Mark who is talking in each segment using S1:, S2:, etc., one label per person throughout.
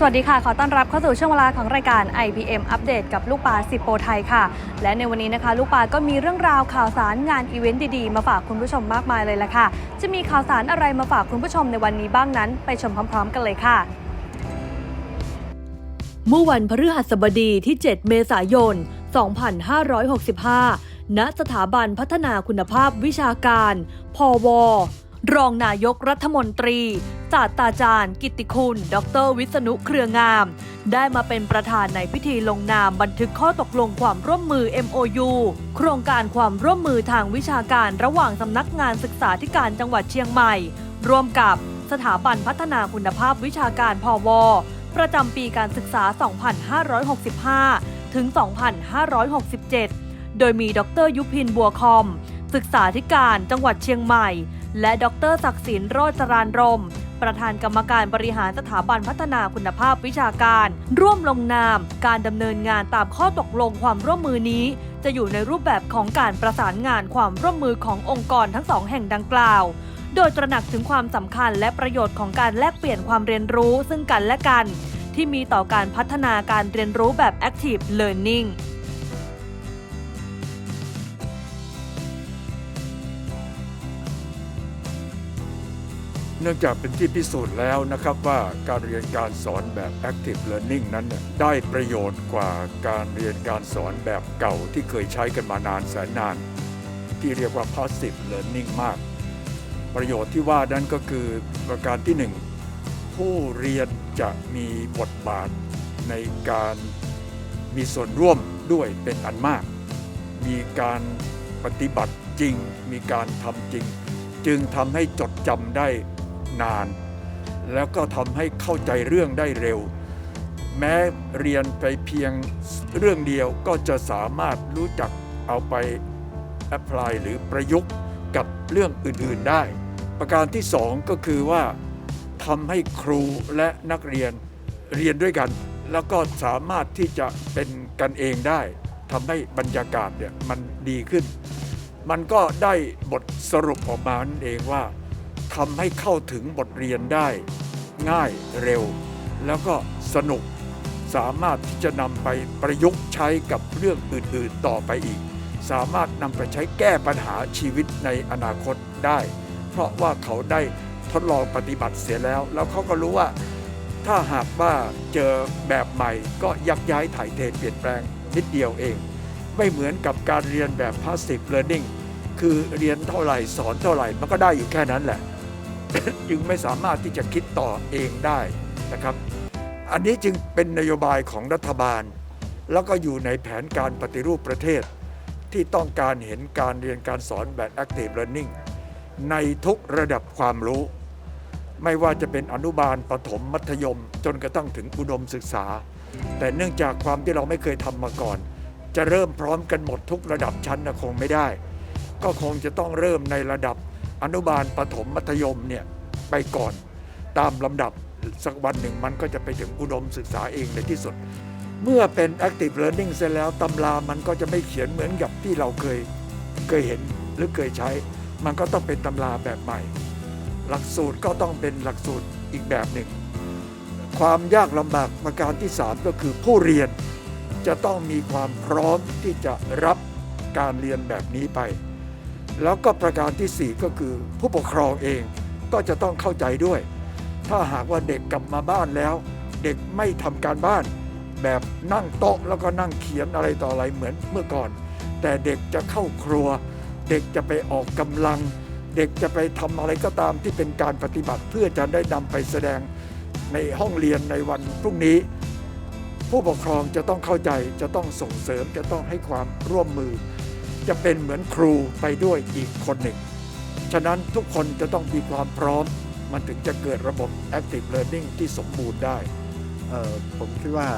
S1: สวัสดีค่ะ ขอต้อนรับเข้าสู่ช่วงเวลาของรายการ IPM อัปเดตกับลูกปลาสิโปไทยค่ะ และในวันนี้นะคะ ลูกปลาก็มีเรื่องราวข่าวสารงานอีเวนต์ดีๆ มาฝากคุณผู้ชมมากมายเลยละค่ะ จะมีข่าวสารอะไรมาฝากคุณผู้ชมในวันนี้บ้างนั้น ไปชมพร้อม ๆ กันเลยค่ะ
S2: เมื่อวันพฤหัสบดีที่ 7 เมษายน 2565 ณ สถาบันพัฒนาคุณภาพวิชาการ พว รองนายกรัฐมนตรีศาสตราจารย์ กิติคุณ ดร วิษณุเครืองาม ได้มาเป็นประธานในพิธีลงนามบันทึกข้อตกลงความร่วมมือ MOU โครงการความร่วมมือทางวิชาการระหว่างสำนักงานศึกษาธิการจังหวัดเชียงใหม่ ร่วมกับสถาบันพัฒนาคุณภาพวิชาการพวประจำปีการศึกษา 2565 ถึง 2567 โดยมีดรยุพินบัวคอม ศึกษาธิการจังหวัดเชียงใหม่ และดรศักดิ์สินโรจรานรม ประธานกรรมการบริหารสถาบันพัฒนาคุณภาพวิชาการ ร่วมลงนาม การดำเนินงานตามข้อตกลงความร่วมมือนี้ จะอยู่ในรูปแบบของการประสานงานความร่วมมือขององค์กรทั้งสองแห่งดังกล่าวโดยตระหนักถึงความสำคัญและประโยชน์ของการแลกเปลี่ยนความเรียนรู้ซึ่งกันและกัน ที่มีต่อการพัฒนาการเรียนรู้แบบ active learning
S3: เนื่องจากเป็นที่พิสูจน์แล้วนะครับว่าการเรียนการสอนแบบ active learning นั้นได้ประโยชน์กว่าการเรียนการสอนแบบเก่าที่เคยใช้กันมานานแสนนาน ที่เรียกว่า passive learning มาก ประโยชน์ที่ว่านั้นก็คือประการที่หนึ่งผู้เรียนจะมีบทบาทในการมีส่วนร่วมด้วยเป็นอันมาก มีการปฏิบัติจริง มีการทำจริง จึงทำให้จดจำได้ นาน แล้วก็ทำให้เข้าใจเรื่องได้เร็ว แม้เรียนไปเพียงเรื่องเดียวก็จะสามารถรู้จักเอาไปแอพพลายหรือประยุกต์กับเรื่องอื่นๆได้ ประการที่สองก็คือว่าทำให้ครูและนักเรียนเรียนด้วยกัน แล้วก็สามารถที่จะเป็นกันเองได้ทำให้บรรยากาศเนี่ยมันดีขึ้น มันก็ได้บทสรุปออกมานั่นเองว่า ทำให้เข้าถึงบทเรียนได้ ง่ายเร็ว แล้วก็สนุกสามารถที่จะนำไปประยุกต์ใช้กับเรื่องอื่นๆต่อไปอีก สามารถนำไปใช้แก้ปัญหาชีวิตในอนาคตได้ เพราะว่าเขาได้ทดลองปฏิบัติเสียแล้ว แล้วเขาก็รู้ว่า ถ้าหากว่าเจอแบบใหม่ก็ยักย้ายถ่ายเทเปลี่ยนแปลงนิดเดียวเอง ไม่เหมือนกับการเรียนแบบ passive learning คือเรียนเท่าไหร่สอนเท่าไหร่มันก็ได้อยู่แค่นั้นแหละ จึงไม่สามารถที่จะคิดต่อเองได้นะครับ อันนี้จึงเป็นนโยบายของรัฐบาล แล้วก็อยู่ในแผนการปฏิรูปประเทศ ที่ต้องการเห็นการเรียนการสอนแบบ active learning ในทุกระดับความรู้ ไม่ว่าจะเป็นอนุบาลประถมมัธยม จนกระทั่งถึงอุดมศึกษา แต่เนื่องจากความที่เราไม่เคยทำมาก่อน จะเริ่มพร้อมกันหมดทุกระดับชั้นนะคงไม่ได้ ก็คงจะต้องเริ่มในระดับ อนุบาลประถมมัธยมเนี่ยไปก่อนตามลำดับสักวันหนึ่งมันก็จะไปถึงอุดมศึกษาเองในที่สุด เมื่อเป็น active learning เสร็จแล้วตำรามันก็จะไม่เขียนเหมือนกับที่เราเคยเคยเห็นหรือเคยใช้ มันก็ต้องเป็นตำราแบบใหม่ หลักสูตรก็ต้องเป็นหลักสูตรอีกแบบหนึ่ง ความยากลำบากประการที่ 3 ก็คือผู้เรียนจะต้องมีความพร้อมที่จะรับการเรียนแบบนี้ไป แล้วก็ประการทีสี่ 4 ก็คือผู้ปกครองเองก็จะต้องเข้าใจด้วย ถ้าหากว่าเด็กกลับมาบ้านแล้ว เด็กไม่ทำการบ้าน แบบนั่งโต๊ะแล้วก็นั่งเขียนอะไรต่ออะไรเหมือนเมื่อก่อน แต่เด็กจะเข้าครัว เด็กจะไปออกกำลัง เด็กจะไปทำอะไรก็ตามที่เป็นการปฏิบัติเพื่อจะได้นำไปแสดงในห้องเรียนในวันพรุ่งนี้ ผู้ปกครองจะต้องเข้าใจจะต้องส่งเสริมจะต้องให้ความร่วมมือ จะเป็นเหมือนครูไปด้วยอีกคนหนึ่ง ฉะนั้นทุกคนจะต้องมีความพร้อม มันถึงจะเกิดระบบ active learning ที่สมบูรณ์ได้
S4: ผมคิดว่า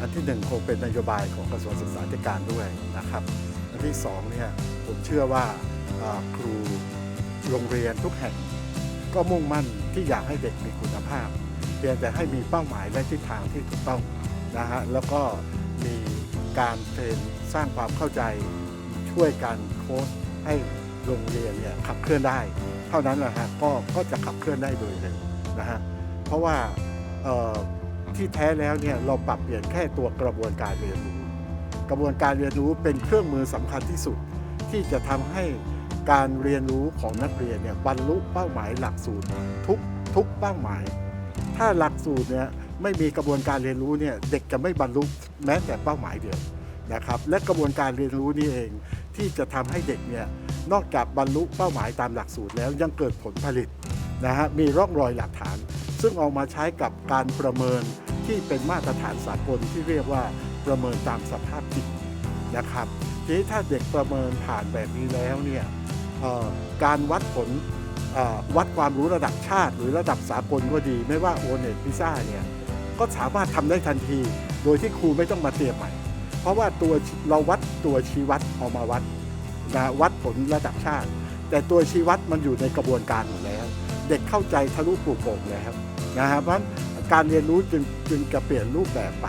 S4: อันที่หนึ่งคงเป็นนโยบายของกระทรวงศึกษาธิการด้วยนะครับ อันที่สองเนี่ยผมเชื่อว่าครูโรงเรียนทุกแห่ง ก็มุ่งมั่นที่อยากให้เด็กมีคุณภาพเพียงแต่ให้มีเป้าหมายและทิศทางที่ถูกต้องนะฮะแล้วก็มีการเทรนสร้างความเข้าใจ ช่วยกันโค้ชให้โรงเรียนเนี่ยขับเคลื่อนได้ เท่านั้นแหละฮะก็ก็จะขับเคลื่อนได้โดยเร็วนะฮะเพราะว่าเอ่อที่แท้แล้วเนี่ยเราปรับเปลี่ยนแค่ตัวกระบวนการเรียนรู้ กระบวนการเรียนรู้เป็นเครื่องมือสำคัญที่สุด ที่จะทำให้การเรียนรู้ของนักเรียนเนี่ยบรรลุเป้าหมายหลักสูตรทุกทุกเป้าหมาย ถ้าหลักสูตรเนี่ยไม่มีกระบวนการเรียนรู้เนี่ยเด็กจะไม่บรรลุแม้แต่เป้าหมายเดียวนะครับและกระบวนการเรียนรู้นี่เอง ที่จะทำให้เด็กเนี่ยนอกจากบรรลุเป้าหมายตามหลักสูตรแล้วยังเกิดผลผลิตนะฮะมีร่องรอยหลักฐาน ซึ่งเอามาใช้กับการประเมินที่เป็นมาตรฐานสากลที่เรียกว่าประเมินตามสภาพจริงนะครับทีนี้ถ้าเด็กประเมินผ่านแบบนี้แล้วเนี่ยการวัดผลวัดความรู้ระดับชาติ หรือระดับสากลก็ดี ไม่ว่าโอเน็ตพิซ่าเนี่ยก็สามารถทำได้ทันที โดยที่ครูไม่ต้องมาเตรียมใหม่ ราะว่าตัวเราวัดตัวชี้วัดเออกมาวัดนะวัดผลระดับชาติ แต่ตัวชี้วัดมันอยู่ในกระบวนการอยู่แล้ว เด็กเข้าใจทะลุปลูกโป่งแล้วนะฮะเพราะการเรียนรู้จึงจึงจะเปลี่ยนรูปแบบไป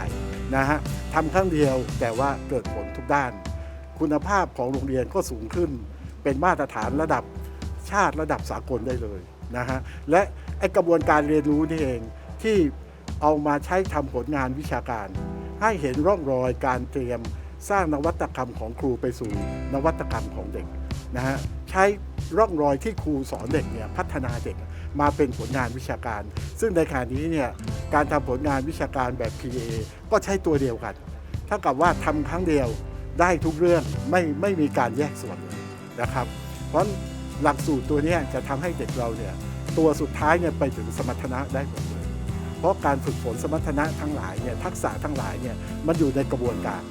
S4: นะฮะทำครั้งเดียวแต่ว่าเกิดผลทุกด้าน คุณภาพของโรงเรียนก็สูงขึ้น เป็นมาตรฐานระดับชาติระดับสากลได้เลยนะฮะและไอกระบวนการเรียนรู้นี่เองที่เอามาใช้ทำผลงานวิชาการ ให้เห็นร่องรอยการเตรียมสร้างนวัตกรรมของครูไปสู่นวัตกรรมของเด็กนะฮะใช้ร่องรอยที่ครูสอนเด็กเนี่ยพัฒนาเด็กมาเป็นผลงานวิชาการ ซึ่งในขณะนี้เนี่ยการทำผลงานวิชาการแบบ PA ก็ใช้ตัวเดียวกันเท่ากับว่าทำครั้งเดียวได้ทุกเรื่องไม่ไม่มีการแยกส่วนเลยนะครับ เพราะหลักสูตรตัวนี้จะทำให้เด็กเราเนี่ยตัวสุดท้ายเนี่ยไปถึงสมรรถนะได้หมดเลย ราะการฝึกฝนสมรรถนะทั้งหลายเนี่ยทักษะทั้งหลายเนี่ยมันอยู่ในกระบวนการ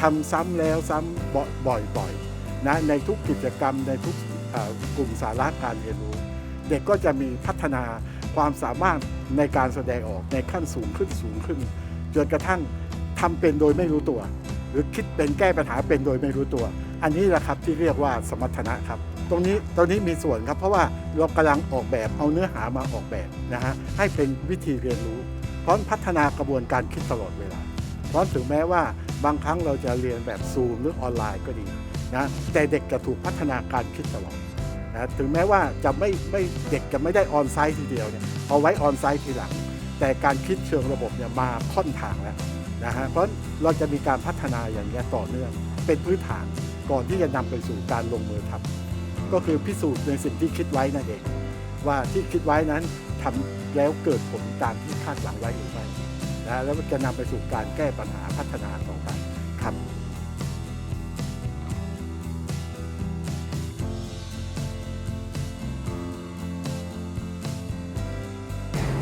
S4: ทำซ้ำแล้วซ้ำบ่อยๆนะในทุกกิจกรรมในทุกกลุ่มสาระการเรียนรู้ เด็กก็จะมีพัฒนาความสามารถในการแสดงออกในขั้นสูงขึ้นสูงขึ้นจนกระทั่งทำเป็นโดยไม่รู้ตัว หรือคิดเป็นแก้ปัญหาเป็นโดยไม่รู้ตัว อันนี้แหละครับที่เรียกว่าสมรรถนะครับ ตรงนี้ตรงนี้มีส่วนครับ เพราะว่าเรากำลังออกแบบเอาเนื้อหามาออกแบบนะฮะให้เป็นวิธีเรียนรู้เพราะพัฒนากระบวนการคิดตลอดเวลาเพราะถึงแม้ว่าบางครั้งเราจะเรียนแบบซูมหรือออนไลน์ก็ดีนะแต่เด็กจะถูกพัฒนาการคิดตลอดนะถึงแม้ว่าจะไม่ไม่เด็กจะไม่ได้ออนไซต์ทีเดียวเนี่ยเอาไว้ออนไซต์ทีหลัง แต่การคิดเชิงระบบเนี่ยมาค่อนทางแล้วนะฮะเพราะเราจะมีการพัฒนาอย่างนี้ต่อเนื่อง เป็นพื้นฐานก่อนที่จะนำไปสู่การลงมือทำ ก็คือพิสูจน์ในสิ่งที่คิดไว้นั่นเอง ว่าที่คิดไว้นั้นทำแล้วเกิดผลตามที่คาดหวังไว้หรือไม่นะแล้วจะนำไปสู่การแก้ปัญหาพัฒนาต่อไป